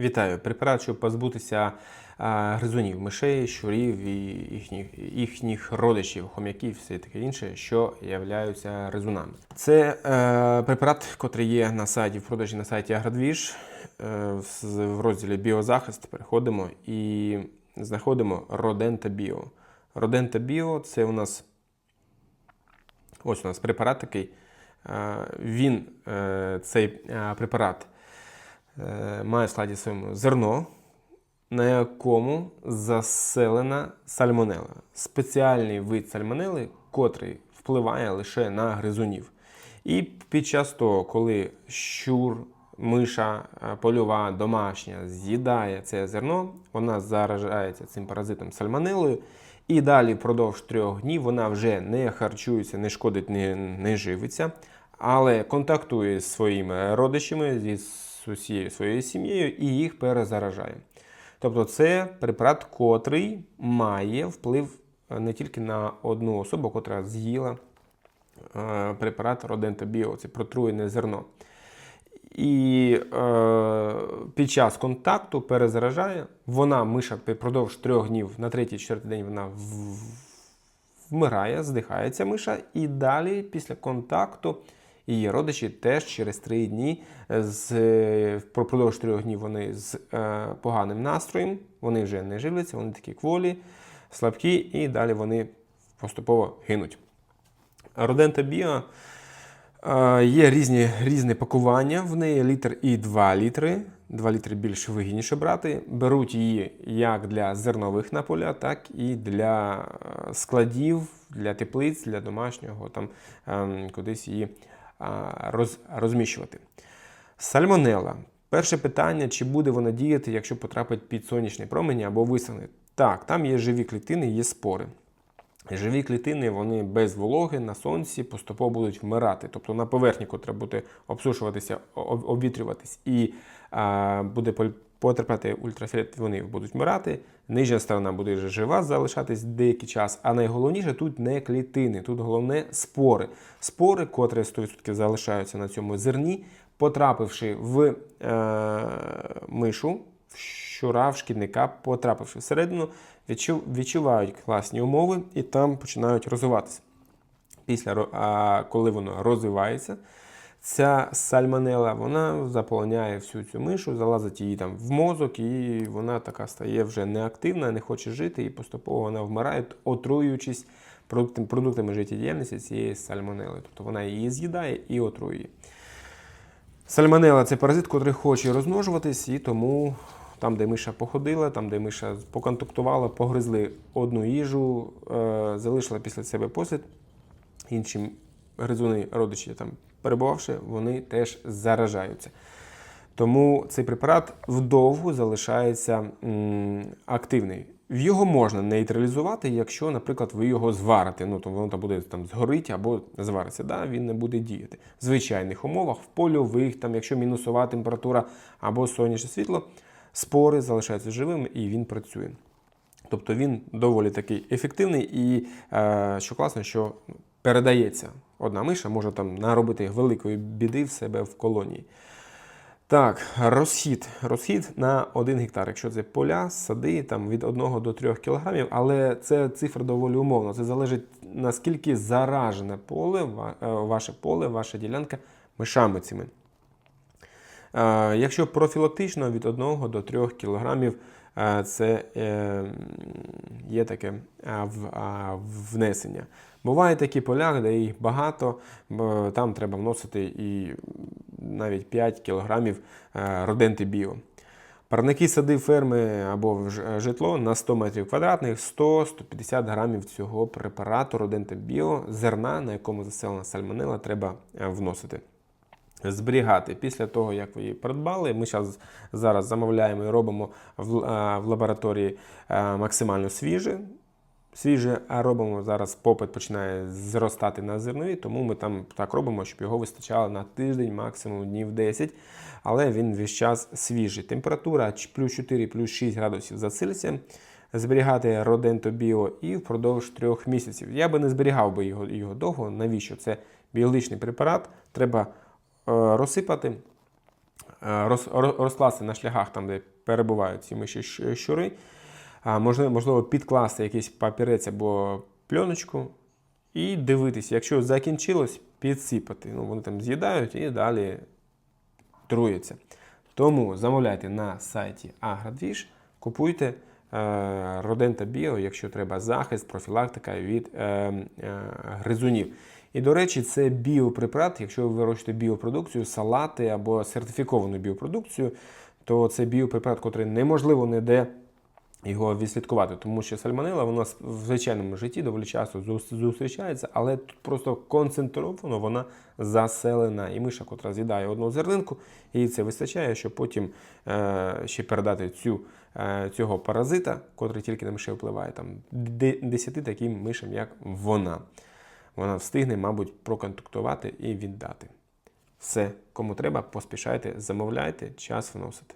Вітаю! Препарат, щоб позбутися а, гризунів, мишей, щурів і їхніх, їхніх родичів, хом'яків, все таке інше, що являються гризунами. Це е, препарат, котрий є на сайті в продажі на сайті Агродвіж. Е, в- розділі Біозахист переходимо і знаходимо Родента Біо. Родента Біо це у нас ось у нас препарат такий. Е, Він, е, цей е, препарат, має в складі своєму зерно, на якому заселена сальмонела. Спеціальний вид сальмонели, котрий впливає лише на гризунів. І під час того, коли щур, миша е, польова, домашня з'їдає це зерно, вона заражається цим паразитом сальмонелою. І далі впродовж трьох днів вона вже не харчується, не шкодить, не, не живиться, але контактує з своїми родичами, зі усією своєю сім'єю і їх перезаражає. Тобто це препарат, котрий має вплив е, не тільки на одну особу, котра з'їла е, препарат Родентобіо, це протруєне зерно. І е, під час контакту перезаражає, вона миша впродовж трьох днів, на третій, четвертий день вона вмирає, здихається миша, і далі після контакту її родичі теж через три дні з е, впродовж трьох днів вони з е, поганим настроєм, вони вже не живляться, вони такі кволі, слабкі, і далі вони поступово гинуть. Родента Біо е, є різні, різні пакування. В неї літр і 2 літри. 2 літри більш вигідніше брати. Беруть її як для зернових на поля, так і для е, складів, для теплиць, для домашнього, там ем, кудись її роз, розміщувати. Сальмонела. Перше питання: чи буде вона діяти, якщо потрапить під сонячні промені або висохне? Так, там є живі клітини, є спори. Живі клітини вони без вологи на сонці поступово будуть вмирати. Тобто на поверхні, котра буде обсушуватися, об- обвітрюватись і а, буде потрапляти ультрафіолет, вони будуть вмирати. Нижня сторона буде жива залишатись деякий час. А найголовніше тут не клітини, тут головне спори. Спори, котрі 100% залишаються на цьому зерні, потрапивши в е, мишу, в щура, в шкідника, потрапивши всередину, відчу- відчувають класні умови і там починають розвиватися. Після коли воно розвивається, ця сальмонела вона заполоняє всю цю мишу, залазить її там в мозок, і вона така стає вже неактивна, не хоче жити, і поступово вона вмирає, отруюючись продуктами, життєдіяльності цієї сальмонели. Тобто вона її з'їдає і отруює. Сальмонела це паразит, який хоче розмножуватись, і тому там, де миша походила, там, де миша поконтактувала, погризли одну їжу, е, залишила після себе послід. Інші гризуни, родичі там перебувавши, вони теж заражаються. Тому цей препарат вдовго залишається активний. Його можна нейтралізувати, якщо, наприклад, ви його зварите. Ну, то воно там буде там згорить або звариться. Да, він не буде діяти. В звичайних умовах, в польових, там, якщо мінусова температура або сонячне світло, спори залишаються живими і він працює. Тобто він доволі такий ефективний і е, що класно, що передається. Одна миша може там наробити великої біди в себе в колонії. Так, розхід. Розхід на 1 гектар. Якщо це поля, сади там від 1 до 3 кілограмів, але це цифра доволі умовна. Це залежить наскільки заражене поле, е, ваше поле, ваша ділянка мишами цими. Е, Якщо профілактично від 1 до 3 кг це е, є таке е, внесення. Бувають такі поля, де їх багато, там треба вносити і навіть 5 кг роденти біо. Парники сади ферми або житло на 100 метрів квадратних 100-150 грамів цього препарату Родента Біо зерна, на якому заселена сальмонела, треба е, вносити зберігати після того, як ви її придбали. Ми зараз, зараз замовляємо і робимо в, в лабораторії максимально свіже. Свіже, робимо зараз попит починає зростати на зернові, тому ми там так робимо, щоб його вистачало на тиждень, максимум днів 10. Але він весь час свіжий. Температура плюс 4, плюс 6 градусів за Цельсієм. Зберігати Роденто Біо і впродовж трьох місяців. Я би не зберігав би його, його довго. Навіщо? Це біологічний препарат. Треба е, розсипати е, роз, роз- розкласти на шляхах, там, де перебувають ці миші щури. Можливо, можливо, підкласти якийсь папірець або пленочку і дивитися, якщо закінчилось, підсипати. Ну, вони там з'їдають і далі труються. Тому замовляйте на сайті Аградвіж, купуйте е, Rodenta Bio, якщо треба захист, профілактика від е, е, гризунів. І, до речі, це біопрепарат, якщо ви вирощуєте біопродукцію, салати або сертифіковану біопродукцію, то це біопрепарат, який неможливо ніде його відслідкувати, тому що сальмонела вона в звичайному житті доволі часто зустрічається, але тут просто концентровано вона заселена. І миша, котра з'їдає одну зернинку, їй це вистачає, щоб потім е, ще передати цю, е, цього паразита, котрий тільки на мишей впливає, там, де- 10 таким мишам, як вона. Вона встигне, мабуть, проконтактувати і віддати. Все, кому треба, поспішайте, замовляйте, час вносити.